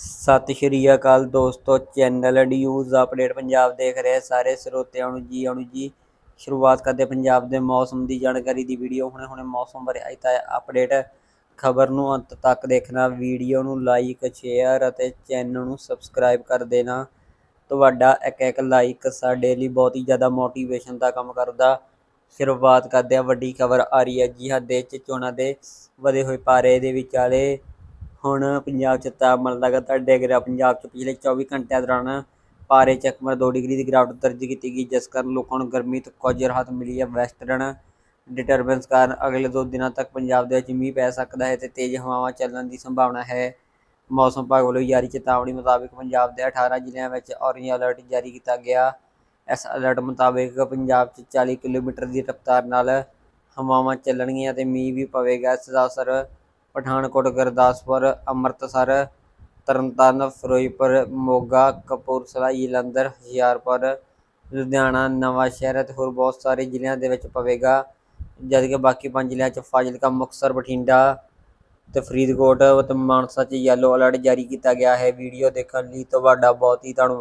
ਸਤਿ ਸ਼੍ਰੀ ਅਕਾਲ ਦੋਸਤੋ channel news update Punjab ਦੇਖ ਰਹੇ ਸਾਰੇ ਸਰੋਤਿਆਂ ਨੂੰ ਜੀ, ਆਉਣ ਜੀ। ਸ਼ੁਰੂਆਤ ਕਰਦੇ ਪੰਜਾਬ ਦੇ ਮੌਸਮ ਦੀ ਜਾਣਕਾਰੀ ਦੀ ਵੀਡੀਓ ਹੁਣੇ ਹੁਣੇ ਮੌਸਮ ਬਾਰੇ ਆਈ ਤਾਂ ਅਪਡੇਟ ਖਬਰ ਨੂੰ ਅੰਤ ਤੱਕ ਦੇਖਣਾ ਵੀਡੀਓ ਨੂੰ ਲਾਈਕ ਸ਼ੇਅਰ ਅਤੇ ਚੈਨਲ ਨੂੰ ਸਬਸਕ੍ਰਾਈਬ ਕਰ ਦੇਣਾ। ਤੁਹਾਡਾ ਇੱਕ ਇੱਕ ਲਾਈਕ ਸਾਡੇ ਲਈ ਬਹੁਤ ਹੀ ਜ਼ਿਆਦਾ ਮੋਟੀਵੇਸ਼ਨ ਦਾ ਕੰਮ ਕਰਦਾ। ਸ਼ੁਰੂਆਤ ਕਰਦੇ ਆ ਵੱਡੀ ਖਬਰ ਆ ਰਹੀ ਹੈ ਜੀ ਹਾਂ ਦੇਸ਼ 'ਚ ਚੋਣਾਂ ਦੇ ਵਧੇ ਹੋਏ ਪਾਰੇ ਦੇ ਵਿਚਾਲੇ ਹੁਣ ਪੰਜਾਬ 'ਚ ਤਾਪਮਾਨ ਲਗਾਤਾਰ ਡਿੱਗ ਰਿਹਾ, ਪੰਜਾਬ 'ਚ ਪਿਛਲੇ 24 ਘੰਟਿਆਂ ਦੌਰਾਨ ਪਾਰੇ ਚੱਕਮਰ 2 ਡਿਗਰੀ ਦੀ ਗਿਰਾਵਟ ਦਰਜ ਕੀਤੀ ਗਈ, ਜਿਸ ਕਾਰਨ ਲੋਕਾਂ ਨੂੰ ਗਰਮੀ ਤੋਂ ਕੁਝ ਰਾਹਤ ਮਿਲੀ ਹੈ। ਵੈਸਟਰਨ ਡਿਟਰਬੈਂਸ ਕਾਰਨ ਅਗਲੇ ਦੋ ਦਿਨਾਂ ਤੱਕ ਪੰਜਾਬ ਦੇ ਵਿੱਚ ਮੀਂਹ ਪੈ ਸਕਦਾ ਹੈ ਤੇ ਤੇਜ਼ ਹਵਾਵਾਂ ਚੱਲਣ ਦੀ ਸੰਭਾਵਨਾ ਹੈ। ਮੌਸਮ ਵਿਭਾਗ ਵੱਲੋਂ ਜਾਰੀ ਚੇਤਾਵਨੀ ਮੁਤਾਬਕ ਪੰਜਾਬ ਦੇ 18 ਜ਼ਿਲ੍ਹਿਆਂ ਵਿੱਚ ਔਰੇਂਜ ਅਲਰਟ ਜਾਰੀ ਕੀਤਾ ਗਿਆ। ਇਸ ਅਲਰਟ ਮੁਤਾਬਕ ਪੰਜਾਬ 'ਚ 40 ਕਿਲੋਮੀਟਰ ਦੀ ਰਫ਼ਤਾਰ ਨਾਲ ਹਵਾਵਾਂ ਚੱਲਣਗੀਆਂ ਤੇ ਮੀਂਹ ਵੀ ਪਵੇਗਾ। ਇਸ ਦਾ ਅਸਰ ਪਠਾਨਕੋਟ, ਗੁਰਦਾਸਪੁਰ, ਅੰਮ੍ਰਿਤਸਰ, ਤਰਨਤਾਰਨ, ਫਿਰੋਜ਼ਪੁਰ, ਮੋਗਾ, ਕਪੂਰਥਲਾ, ਜਲੰਧਰ, ਹੁਸ਼ਿਆਰਪੁਰ, ਲੁਧਿਆਣਾ, ਨਵਾਂ ਸ਼ਹਿਰ ਅਤੇ ਹੋਰ ਬਹੁਤ ਸਾਰੇ ਜ਼ਿਲ੍ਹਿਆਂ ਦੇ ਵਿੱਚ ਪਵੇਗਾ। ਜਦ ਕਿ ਬਾਕੀ ਪੰਜ ਜ਼ਿਲ੍ਹਿਆਂ 'ਚ ਫਾਜ਼ਿਲਕਾ, ਮੁਕਤਸਰ, ਬਠਿੰਡਾ ਤੇ ਫਰੀਦਕੋਟ ਅਤੇ ਮਾਨਸਾ 'ਚ ਯੈਲੋ ਅਲਰਟ ਜਾਰੀ ਕੀਤਾ ਗਿਆ ਹੈ। ਵੀਡੀਓ ਦੇਖਣ ਲਈ ਤੁਹਾਡਾ ਬਹੁਤ ਹੀ ਧੰਨਵਾਦ।